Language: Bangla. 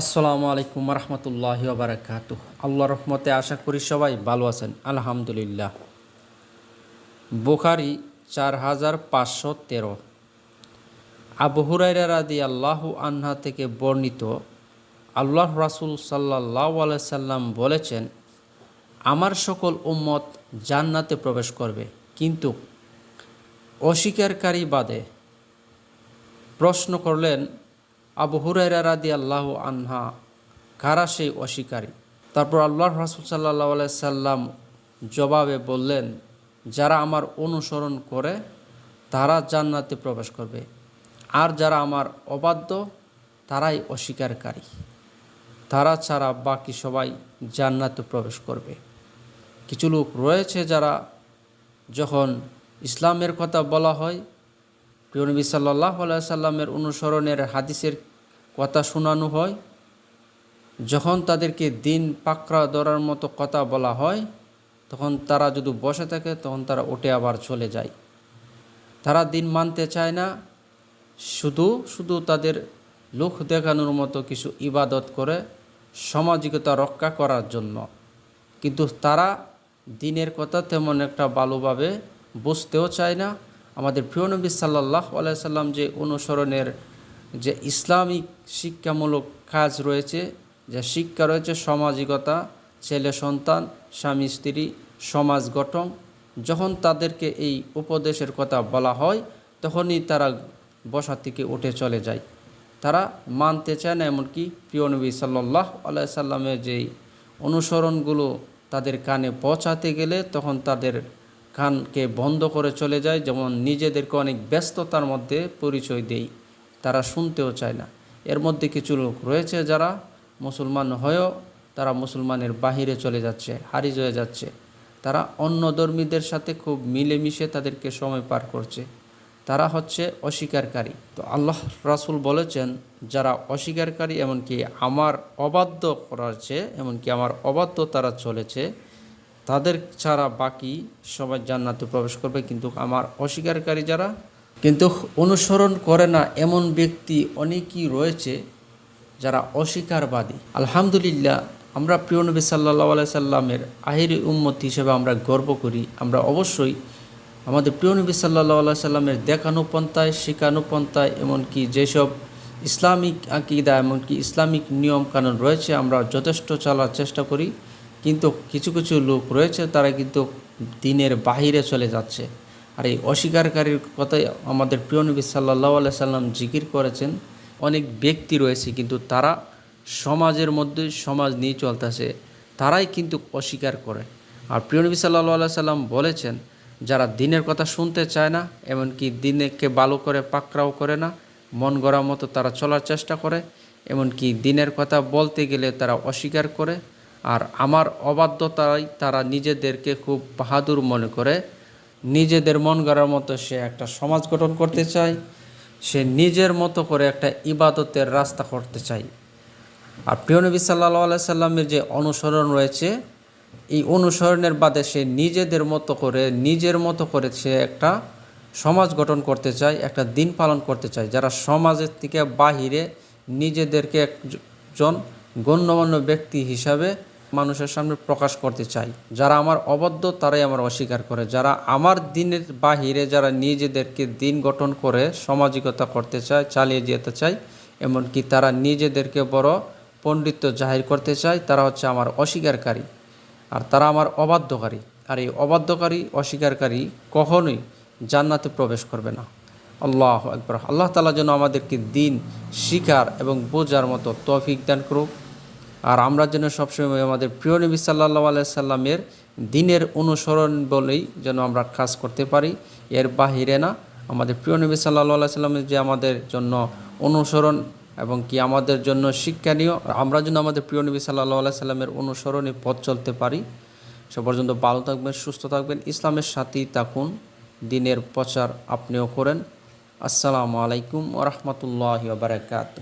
আসসালামু আলাইকুম রহমতুল্লাহ বারাকাত আল্লাহ রহমতে আশা করি সবাই ভালো আছেন। আলহামদুলিল্লাহ। বোখারি চার হাজার পাঁচশো তেরো। আবু হুরাইরা রাদি আল্লাহ আনহা থেকে বর্ণিত আল্লাহ রাসুল সাল্লাহ সাল্লাম বলেছেন, আমার সকল উম্মত জান্নাতে প্রবেশ করবে, কিন্তু অস্বীকারী বাদে প্রশ্ন করলেন আবু হুরাইরা রাদি আল্লাহ আনহা কারা সেই অস্বীকারী। তারপর আল্লাহ রাসুল সাল্লাহ সাল্লাম জবাবে বললেন, যারা আমার অনুসরণ করে, তারা জান্নাতে প্রবেশ করবে। আর যারা আমার অবাধ্য, তারাই অস্বীকারী। তারা ছাড়া বাকি সবাই জান্নাতে প্রবেশ করবে। কিছু লোক রয়েছে যারা যখন ইসলামের কথা বলা হয় প্রিয় নবী সাল্লাহ সাল্লামের অনুসরণের হাদিসের কথা শোনানো হয়। যখন তাদেরকে দিন পাকড়া ধরার মতো কথা বলা হয়, তখন তারা যদি বসে থাকে, তখন তারা উঠে আবার চলে যায়। তারা দিন মানতে চায় না। শুধু শুধু তাদের লোক দেখানোর মতো কিছু ইবাদত করে সামাজিকতা রক্ষা করার জন্য। কিন্তু তারা দিনের কথা তেমন একটা ভালোভাবে বুঝতেও চায় না। আমাদের প্রিয় নবী সাল্লাহ আলাইসাল্লাম যে অনুসরণের যে ইসলামিক শিক্ষামূলক কাজ রয়েছে, যে শিক্ষা রয়েছে সামাজিকতা, ছেলে সন্তান, স্বামী স্ত্রী, সমাজ গঠন, যখন তাদেরকে এই উপদেশের কথা বলা হয়, তখনই তারা বসা থেকে উঠে চলে যায়। তারা মানতে চায় না, এমনকি প্রিয় নবী সাল্লাহ আলাই সাল্লামের যেই অনুসরণগুলো তাদের কানে পৌঁছাতে গেলে তখন তাদের কানকে বন্ধ করে চলে যায়, যেমন নিজেদেরকে অনেক ব্যস্ততার মধ্যে পরিচয় দেই, তারা শুনতেও চায় না। এর মধ্যে কিছু লোক রয়েছে যারা মুসলমান হয়েও তারা মুসলমানের বাহিরে চলে যাচ্ছে, হারিজ হয়ে যাচ্ছে। তারা অন্য ধর্মীদের সাথে খুব মিলেমিশে তাদেরকে সময় পার করছে। তারা হচ্ছে অস্বীকারী। তো আল্লাহ রাসুল বলেছেন, যারা অস্বীকারী, এমনকি আমার অবাধ্য করাচ্ছে এমনকি আমার অবাধ্য তারা চলেছে তাদের ছাড়া বাকি সবাই জান্নাতে প্রবেশ করবে। কিন্তু আমার অস্বীকারী যারা, কিন্তু অনুসরণ করে না এমন ব্যক্তি অনেকই রয়েছে যারা অস্বীকারবাদী। আলহামদুলিল্লাহ, আমরা প্রিয় নবী সাল্লাহ আলাই সাল্লামের আহিরি উম্মত হিসেবে আমরা গর্ব করি। আমরা অবশ্যই আমাদের প্রিয় নবী আল্লাহ সাল্লামের দেখানো পন্থায়, শেখানো পন্থায়, এমনকি যেসব ইসলামিক আকিদা, এমনকি ইসলামিক নিয়ম কানুন রয়েছে, আমরা যথেষ্ট চলার চেষ্টা করি। কিন্তু কিছু কিছু লোক রয়েছে, তারা কিন্তু দিনের বাহিরে চলে যাচ্ছে। আর এই অস্বীকারীর কথাই আমাদের প্রিয় নবী সাল্লাহ সাল্লাম জিকির করেছেন। অনেক ব্যক্তি রয়েছে, কিন্তু তারা সমাজের মধ্যে সমাজ নিয়ে চলতেছে, তারাই কিন্তু অস্বীকার করে। আর প্রিয় নবী সাল্লাহ আলাই সাল্লাম বলেছেন, যারা দিনের কথা শুনতে চায় না, এমনকি দিনেকে ভালো করে পাকড়াও করে না, মন গড়া মতো তারা চলার চেষ্টা করে, এমনকি দিনের কথা বলতে গেলে তারা অস্বীকার করে আর আমার অবাধ্যতায় তারা নিজেদেরকে খুব বাহাদুর মনে করে। নিজেদের মন গড়ার মতো সে একটা সমাজ গঠন করতে চায়। সে নিজের মতো করে একটা ইবাদতের রাস্তা করতে চায়। আর প্রিয় নবী সাল্লাহ সাল্লামের যে অনুসরণ রয়েছে, এই অনুসরণের বাদে সে নিজেদের মতো করে, নিজের মতো করে সে একটা সমাজ গঠন করতে চায়, একটা দিন পালন করতে চায়। যারা সমাজের থেকে বাহিরে নিজেদেরকে একজন গণ্যমান্য ব্যক্তি হিসাবে মানুষের সামনে প্রকাশ করতে চাই। যারা আমার অবদ্ধ তারাই আমার অস্বীকার করে। যারা আমার দিনের বাহিরে, যারা নিজেদেরকে দিন গঠন করে সামাজিকতা করতে চায়, চালিয়ে যেতে চায়, এমনকি তারা নিজেদেরকে বড় পণ্ডিত্য জাহির করতে চায়, তারা হচ্ছে আমার অস্বীকারী। আর তারা আমার অবাধ্যকারী। আর এই অবাধ্যকারী, অস্বীকারী কখনোই জান্নাতে প্রবেশ করবে না। আল্লাহ একবার আল্লাহ তালা যেন আমাদেরকে দিন, শিকার এবং বোঝার মতো তৌফিক দান করুক। আর আমরা যেন সবসময় আমাদের প্রিয় নবী সাল্লাহ আলাই সাল্লামের দিনের অনুসরণ বলেই যেন আমরা কাজ করতে পারি। এর বাহিরে না, আমাদের প্রিয় নবী সাল্লাহ আলাই সাল্লামের যে আমাদের জন্য অনুসরণ এবং কি আমাদের জন্য শিক্ষণীয়, আমরা যেন আমাদের প্রিয় নবী সাল্লাহ আলাই সাল্লামের অনুসরণে পথ চলতে পারি। সে পর্যন্ত ভালো থাকবেন, সুস্থ থাকবেন, ইসলামের সাথেই থাকুন, দিনের প্রচার আপনিও করেন। আসসালামু আলাইকুম ওরহমতুল্লাহ বারকাত